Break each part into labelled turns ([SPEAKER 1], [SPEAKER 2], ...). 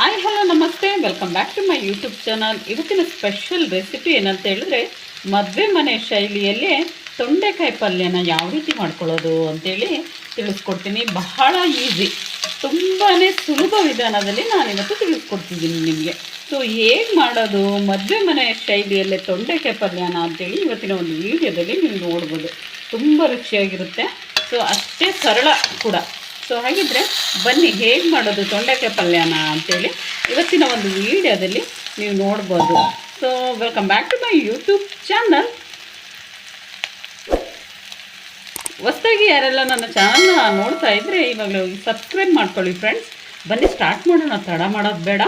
[SPEAKER 1] Hi hello ನಮಸ್ತೆ welcome back to my YouTube channel ಇವತ್ತಿನ special recipe ಏನಂತ ಹೇಳಿದ್ರೆ, ಮದುವೆ ಮನೆ ಶೈಲಿಯಲ್ಲೇ ತೊಂಡೆಕಾಯಿ ಪಲ್ಯನ ಯಾವ ರೀತಿ ಮಾಡ್ಕೊಳ್ಳೋದು ಅಂತೇಳಿ ತಿಳಿಸ್ಕೊಡ್ತೀನಿ. ಬಹಳ ಈಸಿ ತುಂಬಾ ಸುಲಭ ವಿಧಾನದಲ್ಲಿ ನಾನಿವತ್ತು ತಿಳಿಸ್ಕೊಡ್ತಿದ್ದೀನಿ ನಿಮಗೆ. ಸೊ ಹೇಗೆ ಮಾಡೋದು, ಮದುವೆ ಮನೆ ಶೈಲಿಯಲ್ಲೇ ತೊಂಡೆಕಾಯಿ ಪಲ್ಯನ ಅಂತೇಳಿ ಇವತ್ತಿನ ಒಂದು ವಿಡಿಯೋದಲ್ಲಿ ನೀವು ನೋಡ್ಬೋದು. ತುಂಬ ರುಚಿಯಾಗಿರುತ್ತೆ. ಸೊ ಅಷ್ಟೇ ಸರಳ ಕೂಡ. ಸೊ ಹಾಗಿದ್ರೆ ಬನ್ನಿ, ಹೇಗೆ ಮಾಡೋದು ತೊಂಡೆಕಾಯಿ ಪಲ್ಯನ ಅಂತೇಳಿ ಇವತ್ತಿನ ಒಂದು ವಿಡಿಯೋದಲ್ಲಿ ನೀವು ನೋಡ್ಬೋದು. So welcome back to my YouTube channel ಹೊಸದಾಗಿ ಯಾರೆಲ್ಲ ನನ್ನ ಚಾನಲ್ನ ನೋಡ್ತಾ ಇದ್ದರೆ ಇವಾಗಲೇ ಸಬ್ಸ್ಕ್ರೈಬ್ ಮಾಡ್ಕೊಳ್ಳಿ ಫ್ರೆಂಡ್ಸ್ ಬನ್ನಿ ಸ್ಟಾರ್ಟ್ ಮಾಡೋಣ, ತಡ ಮಾಡೋದು ಬೇಡ.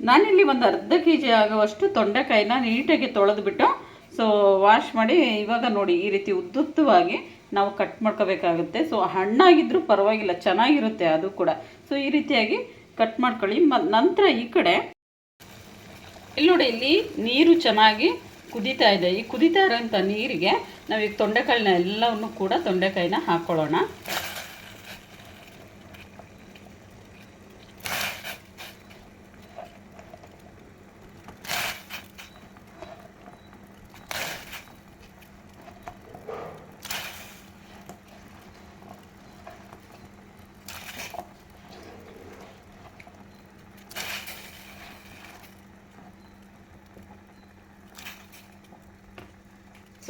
[SPEAKER 1] ನಾನಿಲ್ಲಿ ಒಂದು ಅರ್ಧ ಕೆ ಜಿ ಆಗುವಷ್ಟು ತೊಂಡೆಕಾಯಿನ ನೀಟಾಗಿ ತೊಳೆದ್ಬಿಟ್ಟು ಸೊ ವಾಶ್ ಮಾಡಿ ಇವಾಗ ನೋಡಿ ಈ ರೀತಿ ಉದ್ದುದ್ದವಾಗಿ ನಾವು ಕಟ್ ಮಾಡ್ಕೋಬೇಕಾಗುತ್ತೆ. ಸೊ ಹಣ್ಣಾಗಿದ್ದರೂ ಪರವಾಗಿಲ್ಲ, ಚೆನ್ನಾಗಿರುತ್ತೆ ಅದು ಕೂಡ. ಸೊ ಈ ರೀತಿಯಾಗಿ ಕಟ್ ಮಾಡ್ಕೊಳ್ಳಿ. ಮ, ನಂತರ ಈ ಕಡೆ, ಇಲ್ಲಿ ನೋಡಿ, ಇಲ್ಲಿ ನೀರು ಚೆನ್ನಾಗಿ ಕುದೀತಾ ಇದೆ. ಈ ಕುದೀತಾ ಇರೋಂಥ ನೀರಿಗೆ ನಾವೀಗ ತೊಂಡೆಕಾಯಿನ ಎಲ್ಲವನ್ನು ಕೂಡ ತೊಂಡೆಕಾಯಿನ ಹಾಕ್ಕೊಳ್ಳೋಣ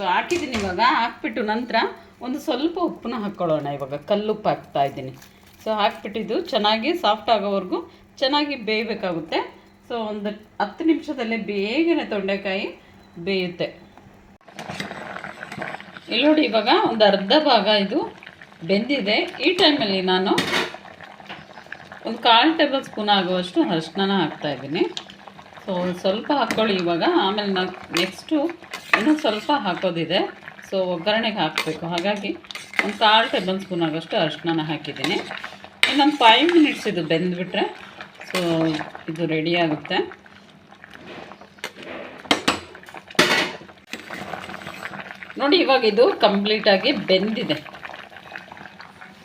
[SPEAKER 1] ಸೊ ಹಾಕಿದ್ದೀನಿ ಇವಾಗ. ಹಾಕ್ಬಿಟ್ಟು ನಂತರ ಒಂದು ಸ್ವಲ್ಪ ಉಪ್ಪನ್ನ ಹಾಕ್ಕೊಳ್ಳೋಣ ಇವಾಗ. ಕಲ್ಲುಪ್ಪು ಹಾಕ್ತಾ ಇದ್ದೀನಿ. ಸೊ ಹಾಕ್ಬಿಟ್ಟಿದ್ದು ಚೆನ್ನಾಗಿ ಸಾಫ್ಟ್ ಆಗೋವರೆಗೂ ಚೆನ್ನಾಗಿ ಬೇಯಬೇಕಾಗುತ್ತೆ. ಸೊ ಒಂದು ಹತ್ತು ನಿಮಿಷದಲ್ಲೇ ಬೇಗನೆ ತೊಂಡೆಕಾಯಿ ಬೇಯುತ್ತೆ. ಇಲ್ಲಿ ನೋಡಿ ಇವಾಗ ಒಂದು ಅರ್ಧ ಭಾಗ ಇದು ಬೆಂದಿದೆ. ಈ ಟೈಮಲ್ಲಿ ನಾನು ಒಂದು ಕಾಲು ಟೇಬಲ್ ಸ್ಪೂನ್ ಆಗುವಷ್ಟು ಅರಿಶಿನ ಹಾಕ್ತಾ ಇದ್ದೀನಿ. ಸೊ ಸ್ವಲ್ಪ ಹಾಕ್ಕೊಳ್ಳಿ ಇವಾಗ. ಆಮೇಲೆ ನಾನು ನೆಕ್ಸ್ಟು ಇನ್ನೊಂದು ಸ್ವಲ್ಪ ಹಾಕೋದಿದೆ. ಸೊ ಒಗ್ಗರಣೆಗೆ ಹಾಕಬೇಕು. ಹಾಗಾಗಿ ಒಂದು ಕಾಲು ಟೇಬಲ್ ಸ್ಪೂನ್ ಆಗೋಷ್ಟು ಅರಿಶಿನ ಹಾಕಿದ್ದೀನಿ. ಇನ್ನೊಂದು ಫೈವ್ ಮಿನಿಟ್ಸ್ ಇದು ಬೆಂದುಬಿಟ್ರೆ ಸೊ ಇದು ರೆಡಿ ಆಗುತ್ತೆ. ನೋಡಿ, ಇವಾಗ ಇದು ಕಂಪ್ಲೀಟಾಗಿ ಬೆಂದಿದೆ.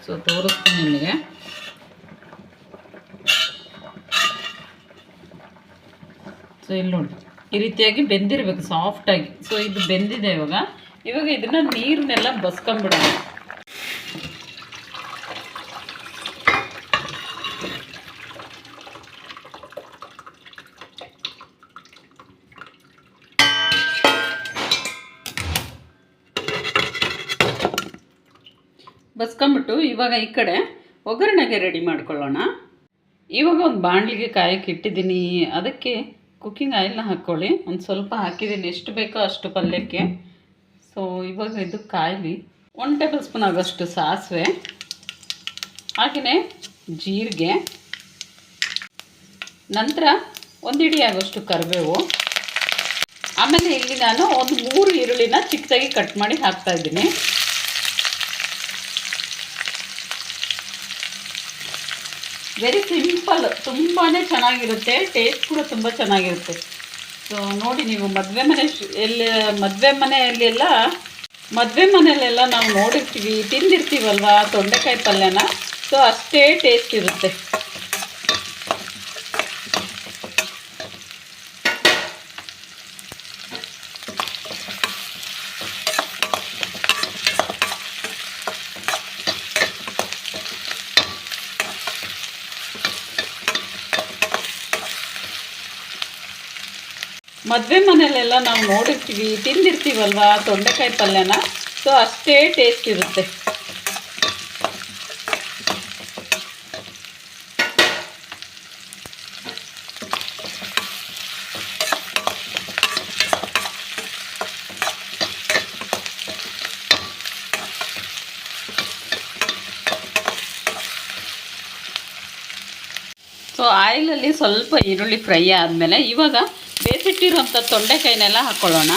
[SPEAKER 1] ಸೊ ತೋರಿಸ್ತೀನಿ ನಿಮಗೆ. ಸೊ ಇಲ್ಲಿ ನೋಡಿ. ಈ ರೀತಿಯಾಗಿ ಬೆಂದಿರಬೇಕು ಸಾಫ್ಟಾಗಿ ಸೊ ಇದು ಬೆಂದಿದೆ ಇವಾಗ. ಇವಾಗ ಇದನ್ನ ನೀರನ್ನೆಲ್ಲ ಬಸ್ಕೊಂಬಿಡೋಣ ಬಸ್ಕೊಂಬಿಟ್ಟು ಇವಾಗ ಈ ಕಡೆ ಒಗ್ಗರಣೆಗೆ ರೆಡಿ ಮಾಡ್ಕೊಳ್ಳೋಣ. ಇವಾಗ ಒಂದು ಬಾಣಲಿಗೆ ಕಾಯಕ್ಕೆ ಇಟ್ಟಿದ್ದೀನಿ. ಅದಕ್ಕೆ ಕುಕ್ಕಿಂಗ್ ಆಯಿಲ್ನ ಹಾಕ್ಕೊಳ್ಳಿ ಒಂದು ಸ್ವಲ್ಪ ಹಾಕಿದ್ದೀನಿ. ಎಷ್ಟು ಬೇಕೋ ಅಷ್ಟು ಪಲ್ಯಕ್ಕೆ. ಸೊ ಇವಾಗ ಇದು ಕಾಯಿಲಿ. ಒನ್ ಟೇಬಲ್ ಸ್ಪೂನ್ ಆಗೋಷ್ಟು ಸಾಸಿವೆ. ಹಾಗೆಯೇ ಜೀರಿಗೆ. ನಂತರ ಒಂದು ಇಡಿ ಆಗೋಷ್ಟು ಕರಿಬೇವು. ಆಮೇಲೆ ಇಲ್ಲಿ ನಾನು ಒಂದು ಮೂರು ಈರುಳ್ಳಿನ ಚಿಕ್ಕದಾಗಿ ಕಟ್ ಮಾಡಿ ಹಾಕ್ತಾ ವೆರಿ ಸಿಂಪಲ್ ತುಂಬಾ ಚೆನ್ನಾಗಿರುತ್ತೆ ಟೇಸ್ಟ್ ಕೂಡ ತುಂಬ ಚೆನ್ನಾಗಿರುತ್ತೆ. ಸೊ ನೋಡಿ ನೀವು ಮದುವೆ ಮನೆ ಎಲ್ಲಿ, ಮದುವೆ ಮನೆಯಲ್ಲೆಲ್ಲ ಮದುವೆ ಮನೆಯಲ್ಲೆಲ್ಲ ನಾವು ನೋಡಿರ್ತೀವಿ, ತಿಂದಿರ್ತೀವಲ್ವಾ ತೊಂಡೆಕಾಯಿ ಪಲ್ಯನ? ಸೊ ಅಷ್ಟೇ ಟೇಸ್ಟ್ ಇರುತ್ತೆ. ಮದುವೆ ಮನೆಯಲ್ಲೆಲ್ಲ ನಾವು ನೋಡಿರ್ತೀವಿ, ತಿಂದಿರ್ತೀವಲ್ವ ತೊಂಡೆಕಾಯಿ ಪಲ್ಯನ? ಸೊ ಅಷ್ಟೇ ಟೇಸ್ಟ್ ಇರುತ್ತೆ. ಸೊ ಆಯಿಲಲ್ಲಿ ಸ್ವಲ್ಪ ಈರುಳ್ಳಿ ಫ್ರೈ ಆದಮೇಲೆ ಇವಾಗ ಬೇಸಿಟ್ಟಿರುವಂಥ ತೊಂಡೆಕಾಯಿನೆಲ್ಲ ಹಾಕ್ಕೊಳ್ಳೋಣ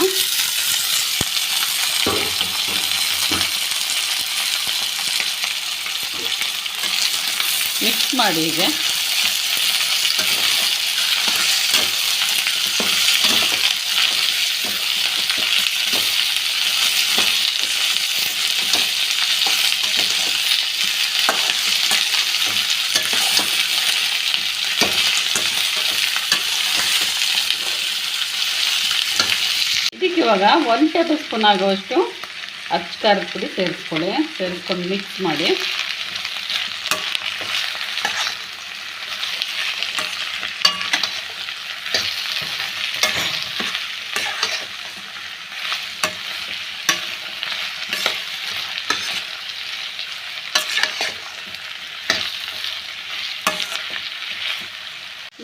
[SPEAKER 1] ಮಿಕ್ಸ್ ಮಾಡಿ ಈಗ. ಇದಕ್ಕೆ ಇವಾಗ ಒಂದು ಟೇಬಲ್ ಸ್ಪೂನ್ ಆಗುವಷ್ಟು ಅಚ್ಚ ಖಾರದ ಪುಡಿ ಸೇರಿಸ್ಕೊಳ್ಳಿ. ಸೇರಿಸ್ಕೊಂಡು ಮಿಕ್ಸ್ ಮಾಡಿ.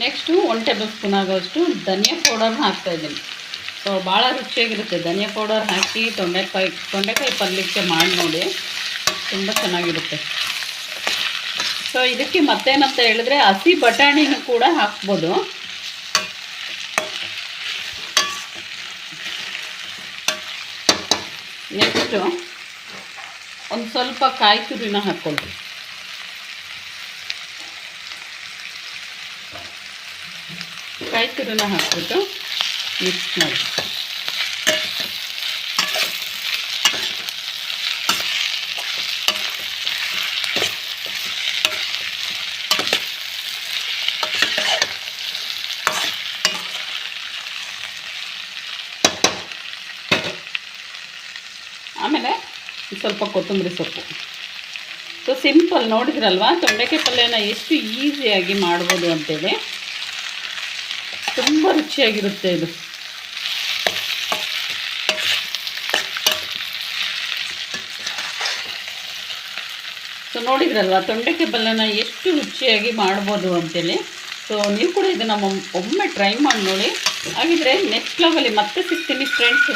[SPEAKER 1] ನೆಕ್ಸ್ಟು ಒನ್ ಟೇಬಲ್ ಸ್ಪೂನ್ ಆಗೋಷ್ಟು ಧನಿಯಾ ಪೌಡರ್ನ ಹಾಕ್ತಾ ಇದ್ದೀನಿ. ಸೊ ಭಾಳ ರುಚಿಯಾಗಿರುತ್ತೆ. ಧನಿಯಾ ಪೌಡರ್ ಹಾಕಿ ತೊಂಡೆಕಾಯಿ ತೊಂಡೆಕಾಯಿ ಪಲ್ಯಕ್ಕೆ ಮಾಡಿ ನೋಡಿ. ತುಂಬ ಚೆನ್ನಾಗಿರುತ್ತೆ. ಸೊ ಇದಕ್ಕೆ ಮತ್ತೇನಂತ ಹೇಳಿದ್ರೆ ಹಸಿ ಬಟಾಣಿನೂ ಕೂಡ ಹಾಕ್ಬೋದು. ನೆಕ್ಸ್ಟು ಒಂದು ಸ್ವಲ್ಪ ಕಾಯಿ ತುರಿನ ಹಾಕ್ಕೊಳ್ಳಿ. ಕಾಯಿ ತುರಿನ ಹಾಕ್ಬಿಟ್ಟು ಮಿಕ್ಸ್ ಮಾಡಿ. ಆಮೇಲೆ ಸ್ವಲ್ಪ ಕೊತ್ತಂಬರಿ ಸೊಪ್ಪು. ಸೊ ಸಿಂಪಲ್ ನೋಡಿದ್ರಲ್ವಾ? ತೊಂಡೆಕಾಯಿ ಪಲ್ಯನ ಎಷ್ಟು ಈಸಿಯಾಗಿ ಮಾಡ್ಬೋದು ಅಂತೇಳಿ. ತುಂಬ ರುಚಿಯಾಗಿರುತ್ತೆ ಇದು. ಸೊ ನೋಡಿದ್ರಲ್ವ? ತೊಂಡೆಕಾಯಿ ಪಲ್ಯನ ಎಷ್ಟು ರುಚಿಯಾಗಿ ಮಾಡ್ಬೋದು ಅಂತೇಳಿ. ಸೊ ನೀವು ಕೂಡ ಇದನ್ನು ಒಮ್ಮೆ ಟ್ರೈ ಮಾಡಿ ನೋಡಿ. ಹಾಗಿದ್ರೆ ನೆಕ್ಸ್ಟ್ ಲೆವೆಲಿ ಮತ್ತೆ ಸಿಗ್ತೀನಿ ಫ್ರೆಂಡ್ಸ್